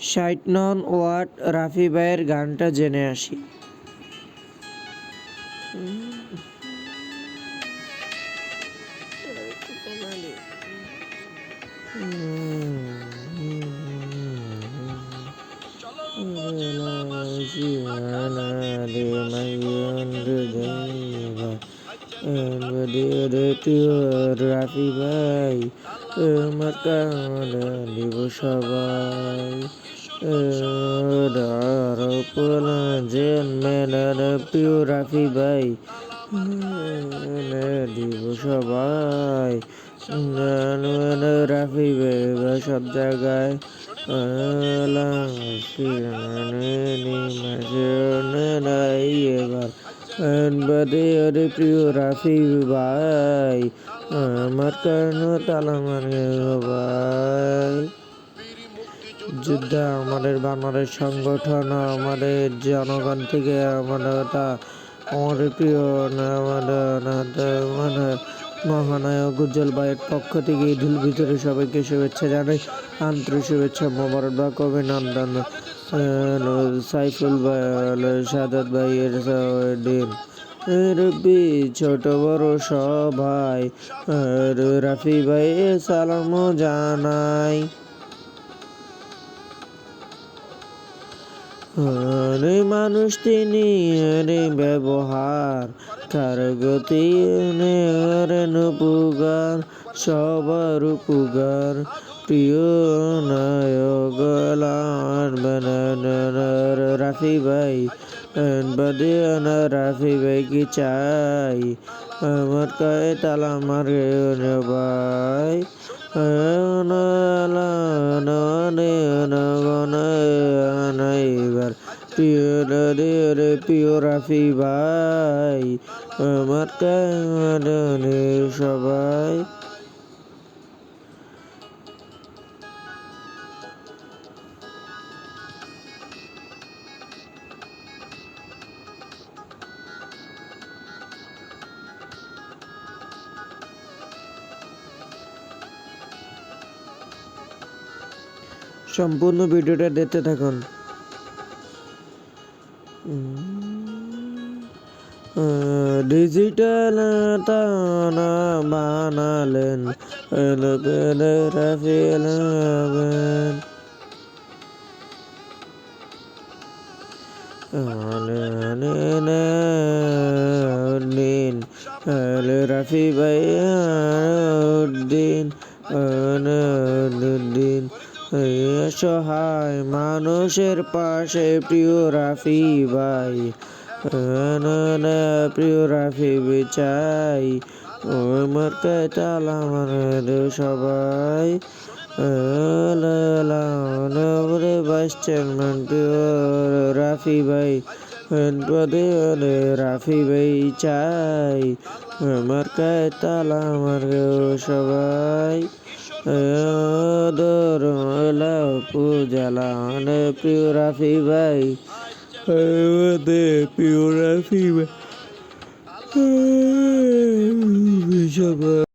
ষাট নন ওয়াট রাফি ভাইয়ের গানটা জেনে আসি। রাফি ভাই দিব সবাই প্রিয় রাফি ভাই দিব সবাই রাফি ভাই সব জায়গায় এবার প্রিয় রাফি ভাই আমার কেন তালা মানে ভাই যুদ্ধ আমাদের বানরের সংগঠন, আমাদের জনগণ থেকে আমাদের তা আমার প্রিয় আমাদের মানে মহানায়ক উজ্জ্বল ভাইয়ের পক্ষ থেকে ঈদুল ভিতরে সবাইকে শুভেচ্ছা জানাই, আন্তরিক শুভেচ্ছা মোবারকবাদ অভিনন্দন সাইফুল ভাই সাদাত ভাইয়ের দিন। রবি ছোট বড় সবাই রাফি ভাই সালাম জানাই। রে মানুষ তিনি রে ব্যবহার কার গতি রেন উপকার সবার উপকার। প্রিয় নায়ক রাফি ভাই বাদে রাফি ভাই কি চাই? আমার কায়ে তালা মারে ভাই। এবার রাফি ভাই। আমার কানে সবাই। সম্পূর্ণ ভিডিওটা দেখতে থাকুন। ডিজিটাল তানা বানালেন রাফি ভাই উদ্দিন দিন সহায় মানুষের পাশে প্রিয় রাফি ভাই। প্রিয় রাফি বিচাই আমার কাতাল আমার সবাই। ভাইস চেয়ারম্যান, প্রিয় রাফি ভাই। পদে রাফি ভাই চাই। আমার কাতাল আমার সবাই। দরলা পূজালা প্রিয় রাফি ভাই প্রিয় রাফি ভাই সবাই